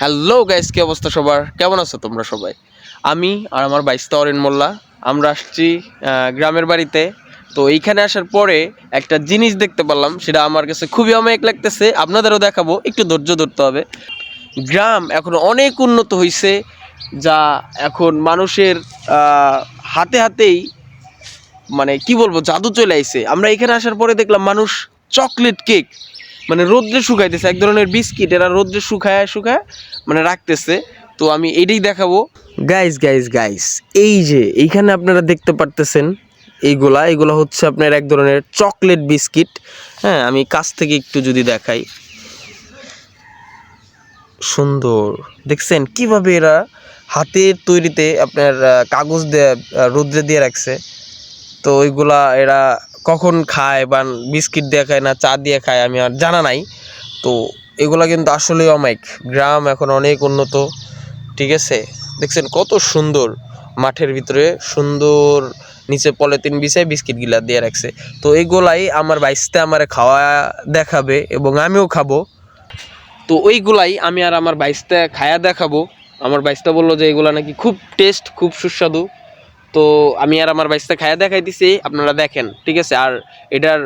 Hello guys কি অবস্থা সবার? কেমন আছো তোমরা সবাই? আমি আর আমার বাইস্তা অরেন মোল্লা। আমরা আসছি গ্রামের বাড়িতে। তো এইখানে আসার পরে একটা জিনিস দেখতে পারলাম, সেটা আমার কাছে খুবই অমায়িক লাগতেছে। আপনাদেরও দেখাবো, একটু ধৈর্য ধরতে হবে। গ্রাম এখন অনেক উন্নত হয়েছে যা এখন মানুষের হাতে হাতেই মানে কি বলব, জাদু চলে আইছে। আমরা এখানে আসার পরে দেখলাম মানুষ চকলেট কেক মানে রোদ্রে শুকাইতেছে, এক ধরনের বিস্কিট এরা রোদ্রে শুকায় শুকায় মানে রাখতেছে। তো আমি এইটাই দেখাবো। গাইস গাইস গাইস এই যে এইখানে আপনারা দেখতে পারতেছেন এইগুলা এগুলো হচ্ছে আপনার এক ধরনের চকলেট বিস্কিট। হ্যাঁ আমি কাছ থেকে একটু যদি দেখাই। সুন্দর। দেখছেন কীভাবে এরা হাতের তৈরিতে আপনার কাগজ দিয়ে রোদ্রে দিয়ে রাখছে। তো ওইগুলা এরা কখন খায় বা বিস্কিট দিয়ে খায় না চা দিয়ে খায় আমি আর জানা নাই। তো এগুলা কিন্তু আসলেই অমায়িক। গ্রাম এখন অনেক উন্নত, ঠিক আছে? দেখছেন কত সুন্দর মাঠের ভিতরে সুন্দর নিচে পলিথিন বিছায় বিস্কিটগুলা দিয়ে রাখছে। তো এইগুলাই আমার বাইসতে আমার খাওয়া দেখাবে এবং আমিও খাব। তো ওইগুলাই আমি আর আমার বাইসটা খায়া দেখাবো। আমার বাইসটা বলল যে এগুলা নাকি খুব টেস্ট, খুব সুস্বাদু। তো আমি আর আমার বাইসটা খায়া দেখাই দিছি আপনারা দেখেন, ঠিক আছে? আর এটার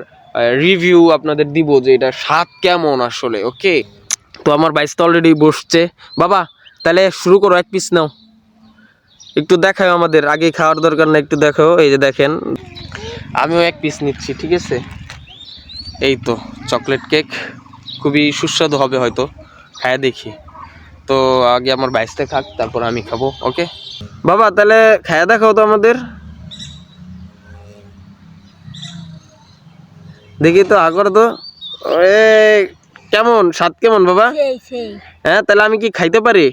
রিভিউ আপনাদের দিব যে এটা স্বাদ কেমন আসলে, ওকে? তো আমার বাইসটা অলরেডি বসছে। বাবা, তাহলে শুরু করো, এক পিস নাও। একটু দেখাও আমাদের, আগে খাওয়ার দরকার না একটু দেখাও, এই যে দেখেন। আমিও এক পিস নিচ্ছি, ঠিক আছে? এই তো চকলেট কেক খুবই সুস্বাদু হবে হয়তো খায়া দেখি। তো আগে আমার বাইসতে খাক, তারপর আমি খাব, ওকে? বাবা তাহলে খায়া দেখাও তো আমাদের। দেখি তো আগর তো। এ কেমন? স্বাদ কেমন বাবা? হ্যাঁ তাহলে আমি কি খাইতে পারি?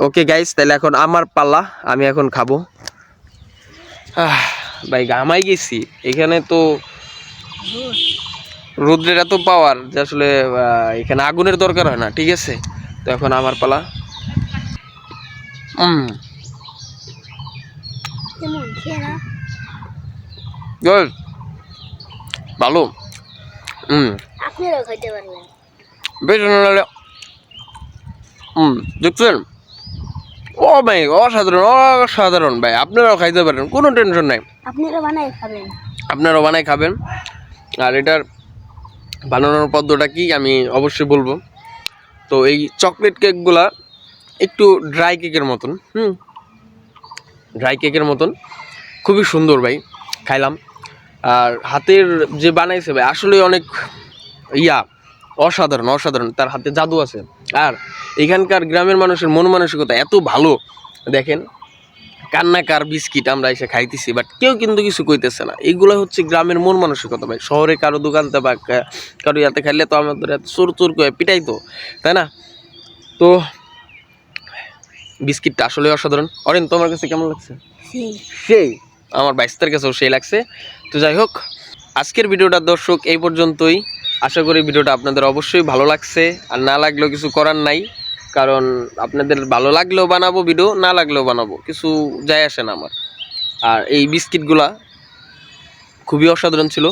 ওকে গাইস তাহলে এখন আমার পাল্লা আমি এখন খাব। আহ, ভাই ঘামাই গেছি। এখানে তো রোদ্রের এত পাওয়ার যে আসলে এখানে আগুনের দরকার হয় না ঠিক আছে? তো এখন আমার পালা। উম কেমন? সেরা? good. ভালো। হুম। আপনারাও খাইতে পারবেন। বেশ ভালো হুম দেখছেন? ও ভাই অসাধারণ অসাধারণ ভাই আপনারাও খাইতে পারেন কোনো টেনশন নাই। আপনারা বানাই খাবেন। আপনারাও বানাই খাবেন। আর এটার বানানোর পদ্ধতিটা কি আমি অবশ্যই বলব। তো এই চকলেট কেকগুলা একটু ড্রাই কেকের মতন, হুম? ড্রাই কেকের মতন। খুবই সুন্দর ভাই, খাইলাম। আর হাতের যে বানাইছে ভাই, আসলে অনেক ইয়া, অসাধারণ অসাধারণ। তার হাতে জাদু আছে। আর এখানকার গ্রামের মানুষের মন মানসিকতা এত ভালো, দেখেন। কান্নাকার বিস্কিট আমরা এসে খাইতেছি বাট কেউ কিন্তু কিছু কইতেছে না। এইগুলো হচ্ছে গ্রামের মন মানসিকতা ভাই। শহরে কারও দোকানতে বা কারও ইয়াতে খাইলে তো আমাদের এত চোর চোর করে পিটাইতো, তাই না? তো বিস্কিটটা আসলে অসাধারণ। অরেন তোমার কাছে কেমন লাগছে? সেই। আমার বাইস্তার কাছেও সেই লাগছে। তো যাই হোক আজকের ভিডিওটা দর্শক এই পর্যন্তই। আশা করি ভিডিওটা আপনাদের অবশ্যই ভালো লাগছে। আর না লাগলেও কিছু করার নাই। কারণ আপনাদের ভালো লাগলেও বানাবো ভিডিও না লাগলেও বানাবো। কিছু যায় আসে না আমার। আর এই বিস্কিটগুলা খুবই অসাধারণ ছিল।